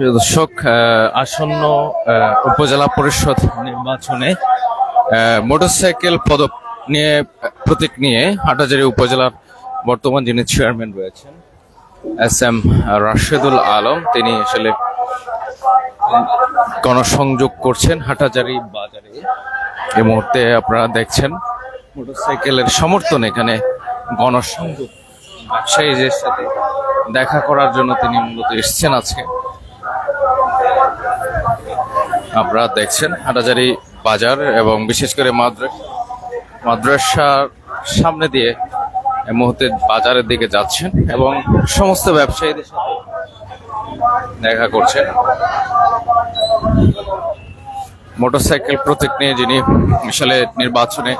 দর্শক আসন্ন উপজেলা পরিষদ নির্বাচনে মোটরসাইকেল পদক নিয়ে, প্রতীক নিয়ে হাটাজারি উপজেলার বর্তমান যিনি চেয়ারম্যান রয়েছেন, এস এম রাশেদুল আলম। তিনি আসলে গণসংযোগ করছেন হাটাজারি বাজারে। এই মুহূর্তে আপনারা দেখছেন মোটরসাইকেলের সমর্থন এখানে গণসংযোগ ব্যবসায়ীদের সাথে দেখা করার জন্য তিনি মূলত এসছেন আজকে। আপনারা দেখছেন হাটাজারি বাজার এবং বিশেষ করে মাদ্রাসা মাদ্রাসার সামনে দিয়ে মুহূর্তে বাজারের দিকে যাচ্ছেন এবং সমস্ত ব্যবসায়ীদের সাথে দেখা করছেন। মোটরসাইকেল প্রতীক নিয়ে যিনি আসলে নির্বাচনে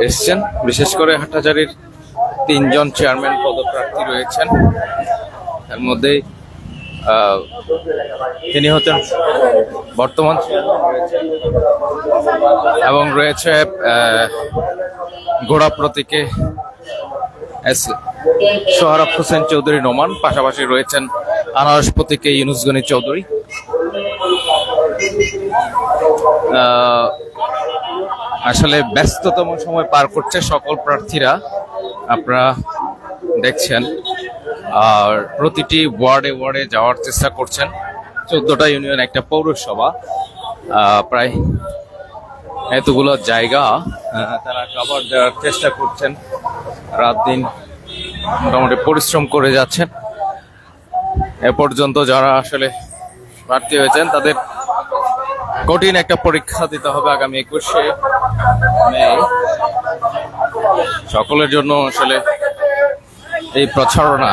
এসছেন বিশেষ করে হাটাজারির তিনজন চেয়ারম্যান পদপ্রার্থী রয়েছেন। তার মধ্যে আহ, তিনি হচ্ছেন বর্তমান এবং রয়েছে ঘোড়া প্রতীকে এস সোহরাব হোসেন চৌধুরী নোমান, পাশাপাশি রয়েছেন আনারস প্রতীকে ইউনুস গনি চৌধুরী। আসলে ব্যস্ততম সময় পার করছে সকল প্রার্থীরা, আপনারা দেখছেন। আর প্রতিটি ওয়ার্ডে ওয়ার্ডে যাওয়ার চেষ্টা করছেন। চোদ্দটা ইউনিয়ন, একটা পৌরসভা প্রায় এতগুলো জায়গা তারা কভার দেওয়ার চেষ্টা করছেন। রাত দিন মোটামুটি পরিশ্রম করে যাচ্ছেন। এ পর্যন্ত যারা আসলে প্রার্থী হয়েছেন, তাদের কঠিন একটা পরীক্ষা দিতে হবে আগামী একুশে মে। সকলের জন্য আসলে এই প্রচারণা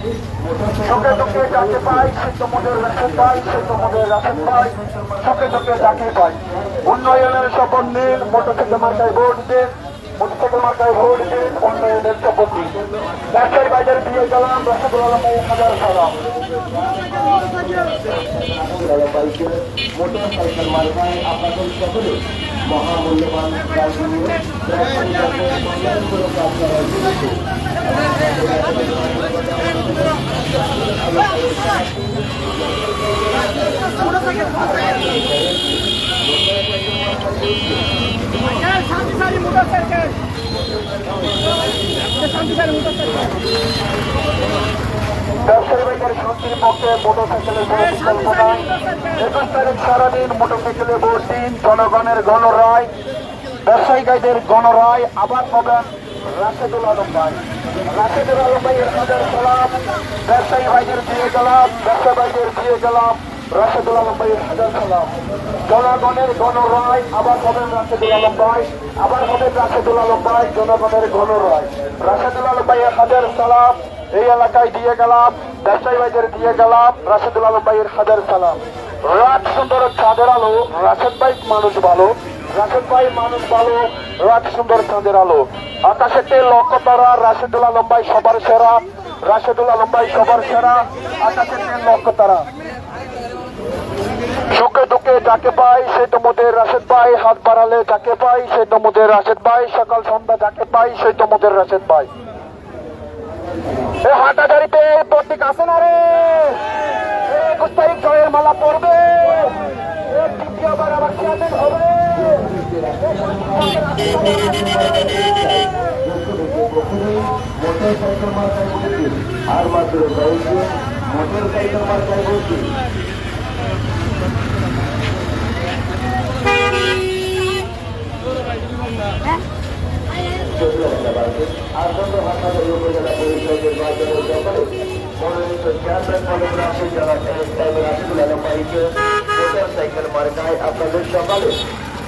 চোখে চোখে যাকে পাই, সে তোমাদের রাখেন পাই সে তোমাদের রাখেন পাই চোখে চোখে যাকে পাই। উন্নয়নের শপথ নিন মোটরসাইকেল মার্কায় ভোট দিন মোটরসাইকেল মার্কায় ভোট দিন, উন্নয়নের শপথ নিন। ব্যবসায়ী বাজারে দিয়ে গেলাম, রসগোল্লা মহামূল্যবান শান্তির পক্ষে মোটরসাইকেলের একুশ তারিখ সারাদিন মোটরসাইকেলে ভোট দিন জনগণের গণরায় ব্যবসায়ী গণরায় আবার পাবেন রাশেদুল আলম ভাই। রাশেদুল আলম ভাইয়ের সালাম। ব্যবসায়ী ভাইদের দিয়ে গেলাম ব্যবসা দিয়ে গেলাম হাজার সালাম? আবার আবার হাজার সালাম এই এলাকায় দিয়ে গেলাম। ভাইদের দিয়ে গেলাম রাশেদুল আলম ভাইয়ের হাজার সালাম। রাত সুন্দর চাঁদের আলো রাশেদ ভাই মানুষ ভালো রাশেদ ভাই, মানুষ ভালো, রাত সুন্দর চাঁদের আলো। আকাশেতে লক্ষ তারা রাশেদুল আলম ভাই সবার সেরা, রাশেদুল আলম ভাই সবার সেরা আকাশেতে লক্ষ তারা সুখে দুঃখে যাকে পাই, সে তোমাদের রাশেদ ভাই, হাত বাড়ালে যাকে পাই, সে তোমাদের রাশেদ ভাই, সকাল সন্ধ্যা যাকে পাই, সে তোমাদের রাশেদ ভাই। এ হাটাজারিতে প্রতীক আছে না রে? একুশ তারিখ জয়ের মালা পড়বে। মোটরসাইকেল মার্কায় বলছি আর মাত্র বলছি মোটরসাইকেল মোটরসাইকেল মার্কায় আপনাদের সকালে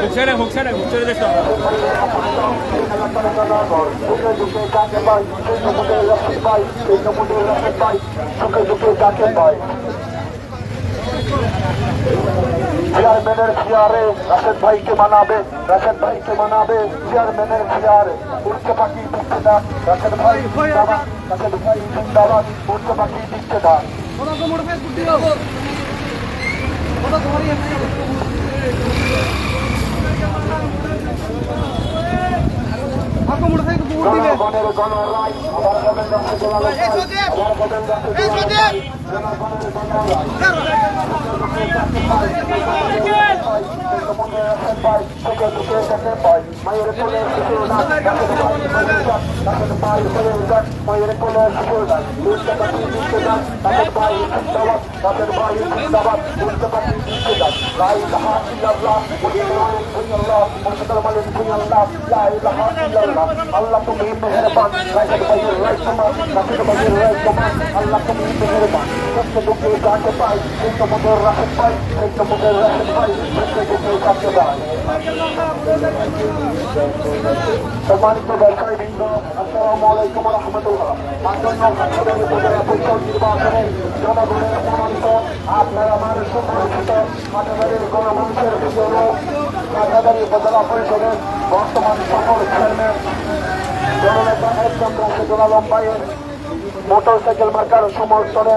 হুকসারে হুকসারে হুকসারে দেখতে পাই সুখে দুঃখে কাছে পাই চেয়ারম্যানের চেয়ারে রাশেদ ভাইকে মানাবে রাশেদ ভাইকে মানাবে চেয়ারম্যানের চেয়ারে উড়তে পাখি দিচ্ছে না রাশেদ ভাই রাশেদ ভাই জিন্দাবাদ উড়তে পাখি দিচ্ছে না গণরায় আবার হবেন রাশেদুল আলম আল্লাহ তুমি মেহেরবান আল্লাহ তুমি মেহেরবান সম্মানিত ব্যবসায়ী বৃন্দ আসসালামু আলাইকুম রহমতুল্লাহ পরিষদ নির্বাচনে জনগণের মনোনীত আপনার আমার সুপরিচিত কাটাদারের গণমানুষের ভিতরে কাটাদারি উপজেলা পরিষদের বর্তমান সকল চেয়ারম্যান জননেতা একদম রাশেদুল আলম ভাইয়ের মোটরসাইকেল মার্কার সমর্থনে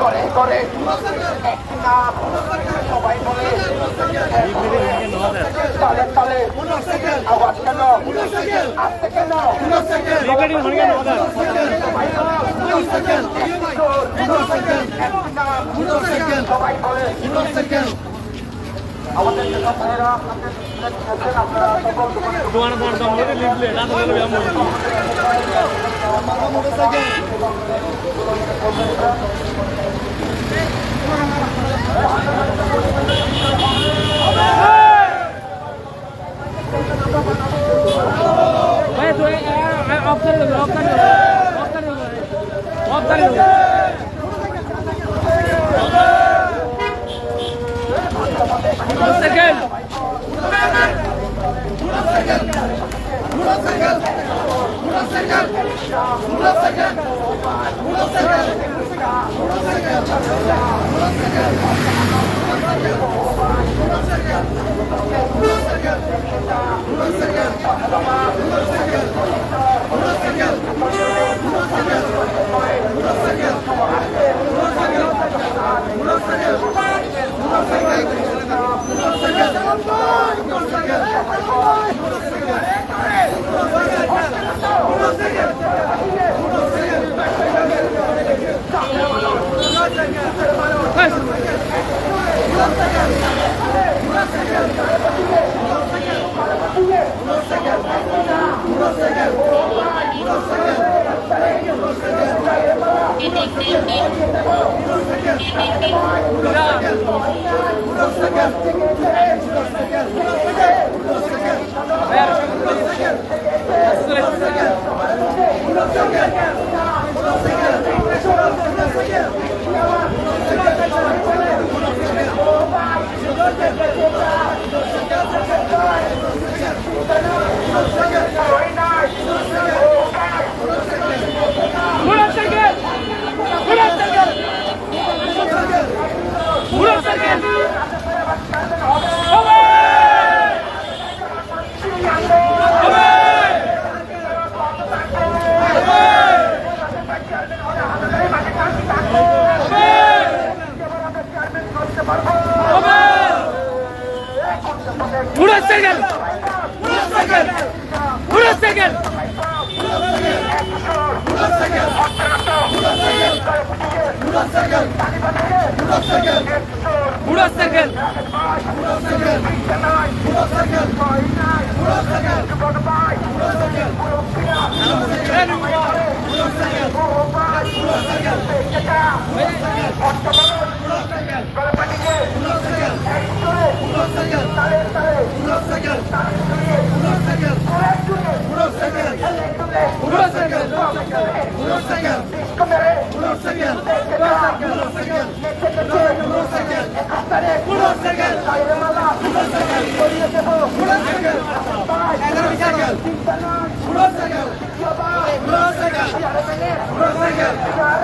করে করে সবাই বলে তালে তালে আওয়াজ কেন আসতে কেন রিপেডিং হয়ে গেল ওদের সবাই বলে আমাদের যে ভাইয়েরা আপনাদের দিয়েছেন, আপনারা সকল তোমার তোমার দম দিয়ে লিখলে না তো লিখলে আমি ভাই Come on! পুরো পুরো সাইকেল পুরো সাইকেল পুরো সাইকেল পুরো সাইকেল পুরো সাইকেল পুরো সাইকেল পুরো সাইকেল পুরো সাইকেল পুরো cycle Rosa Gal! Rosa Gal! Rosa Gal!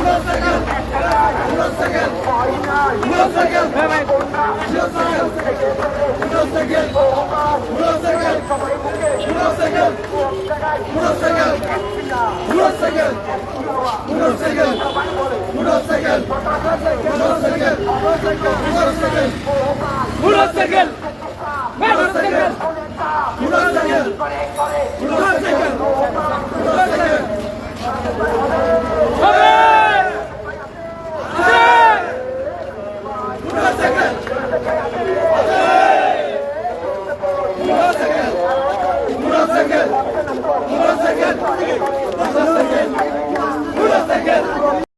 Motorcycle motorcycle motorcycle